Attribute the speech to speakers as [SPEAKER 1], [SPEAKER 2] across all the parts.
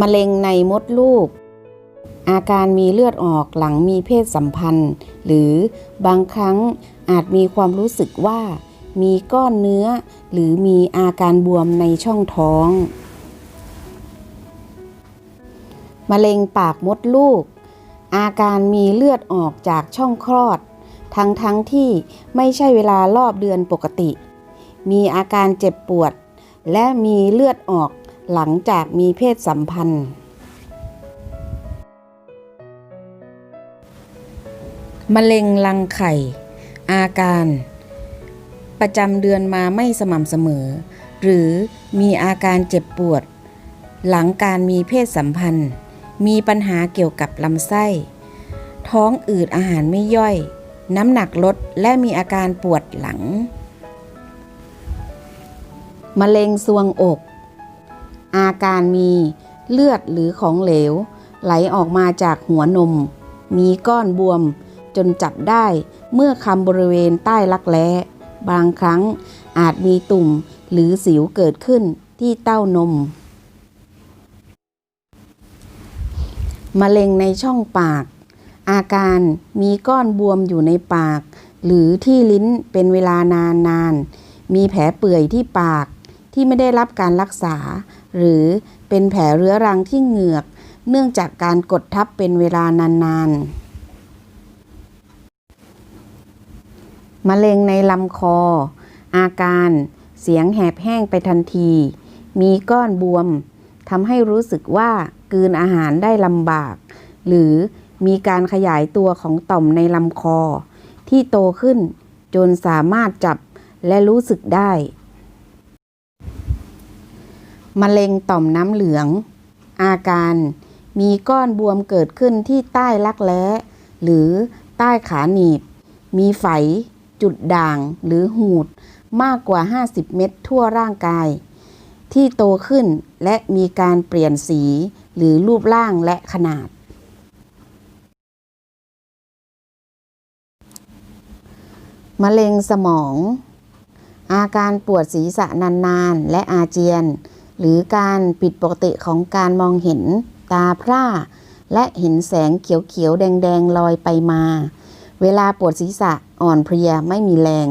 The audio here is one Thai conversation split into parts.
[SPEAKER 1] มะเร็งในมดลูก อาการมีเลือดออกหลังมีเพศสัมพันธ์ หรือบางครั้งอาจมีความรู้สึกว่า มีก้อนเนื้อ หรือมีอาการบวมในช่องท้อง มะเร็งปากมดลูก อาการมีเลือดออกจากช่องคลอด ทั้งทั้งที่ไม่ใช่เวลารอบเดือนปกติ มีอาการเจ็บปวด และมีเลือดออก หลังจากมีเพศสัมพันธ์ มะเร็งรังไข่ อาการ ประจำเดือนมาไม่สม่ำเสมอ หรือมีอาการเจ็บปวด หลังการมีเพศสัมพันธ์ มีปัญหาเกี่ยวกับลำไส้ ท้องอืดอาหารไม่ย่อย น้ำหนักลดและมีอาการปวดหลัง มะเร็งซวงอก อาการมีเลือดหรือของเหลว ไหลออกมาจากหัวนม มีก้อนบวม จนจับได้เมื่อคำบริเวณใต้รักแร้บางครั้งอาจมีตุ่มหรือสิวเกิดขึ้นที่เต้านม มะเร็งในช่องปาก อาการมีก้อนบวมอยู่ในปาก หรือที่ลิ้นเป็นเวลานานๆมีแผลเปื่อยที่ปากที่ไม่ได้รับการรักษา หรือเป็นแผลเรื้อรังที่เหงือก เนื่องจากการกดทับเป็นเวลานานๆ มะเร็งในลำคอ อาการเสียงแหบแห้งไปทันที มีก้อนบวมทำให้รู้สึกว่ากืนอาหารได้ลำบาก หรือมีการขยายตัวของต่อมในลำคอ ที่โตขึ้นจนสามารถจับและรู้สึกได้ มะเร็งต่อมน้ำเหลือง อาการมีก้อนบวมเกิดขึ้นที่ใต้รักแร้หรือใต้ขาหนีบ มีไฝ จุดด่างหรือหูดมากกว่า 50 เม็ดทั่วร่างกาย ที่โตขึ้นและมีการเปลี่ยนสีหรือรูปร่างและขนาด มะเร็งสมอง อาการปวดศีรษะนานๆ และอาเจียน หรือการผิดปกติของการมองเห็นตาพร่า และเห็นแสงเขียวๆ แดงๆ ลอยไปมา เวลาปวดศีรษะอ่อนเพลียไม่มีแรง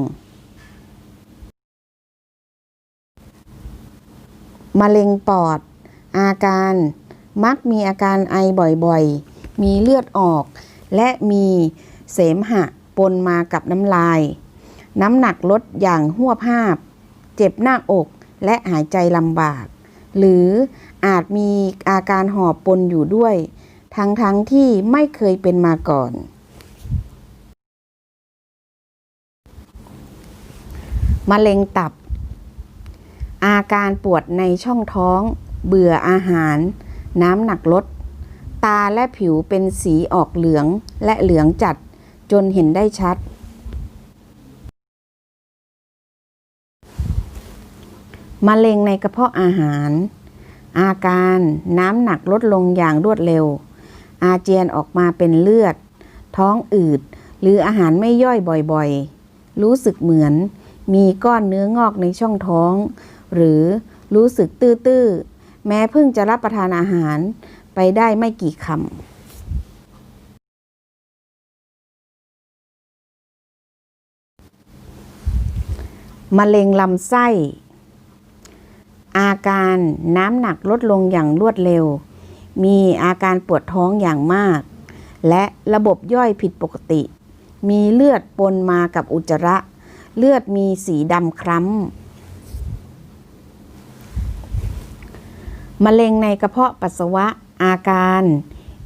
[SPEAKER 1] มะเร็งปอด อาการมักมีอาการไอบ่อยๆ มีเลือดออก และมีเสมหะปนมากับน้ำลาย น้ำหนักลดอย่างหัวภาพ เจ็บหน้าอกและหายใจลำบาก หรืออาจมีอาการหอบปนอยู่ด้วย ทั้งๆทที่ไม่เคยเป็นมาก่อน มะเร็งตับ อาการปวดในช่องท้อง เบื่ออาหาร น้ำหนักลด ตาและผิวเป็นสีออกเหลืองและเหลืองจัดจนเห็นได้ชัด มะเร็งในกระเพาะอาหาร อาการน้ำหนักลดลงอย่างรวดเร็ว อาเจียนออกมาเป็นเลือด ท้องอืด หรืออาหารไม่ย่อยบ่อยๆ รู้สึกเหมือน มีก้อนเนื้องอกในช่องท้อง หรือรู้สึกตื้อๆ แม้เพิ่งจะรับประทานอาหารไปได้ไม่กี่คำมะเร็งลำไส้ อาการน้ำหนักลดลงอย่างรวดเร็ว มีอาการปวดท้องอย่างมาก และระบบย่อยผิดปกติ มีเลือดปนมากับอุจจาระ เลือดมีสีดำคล้ำมะเร็งในกระเพาะปัสสาวะ อาการ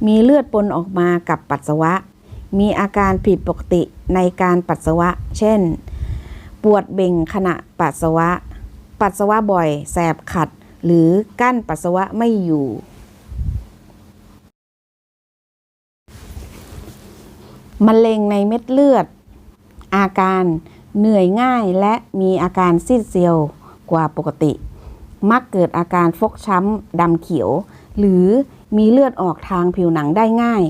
[SPEAKER 1] มีเลือดปนออกมากับปัสสาวะ มีอาการผิดปกติในการปัสสาวะ เช่น ปวดเบ่งขณะปัสสาวะ ปัสสาวะบ่อย แสบขัด หรือกั้นปัสสาวะไม่อยู่ มะเร็งในเม็ดเลือด อาการเหนื่อยง่ายและมีอาการซีดเซียวกว่าปกติ มักเกิดอาการฟกช้ำดำเขียว หรือมีเลือดออกทางผิวหนังได้ง่าย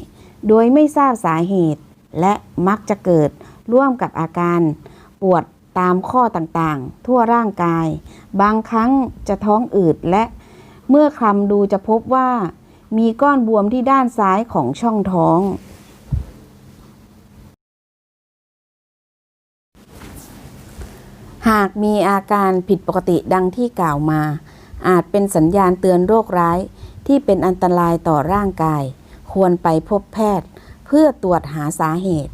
[SPEAKER 1] โดยไม่ทราบสาเหตุ และมักจะเกิดร่วมกับอาการปวด ตามข้อต่างๆ ทั่วร่างกาย บางครั้งจะท้องอืดและเมื่อคลำดูจะพบว่า มีก้อนบวมที่ด้านซ้ายของช่องท้อง หากมีอาการผิดปกติดังที่กล่าวมา อาจเป็นสัญญาณเตือนโรคร้ายที่เป็นอันตรายต่อร่างกาย ควรไปพบแพทย์ เพื่อตรวจหาสาเหตุ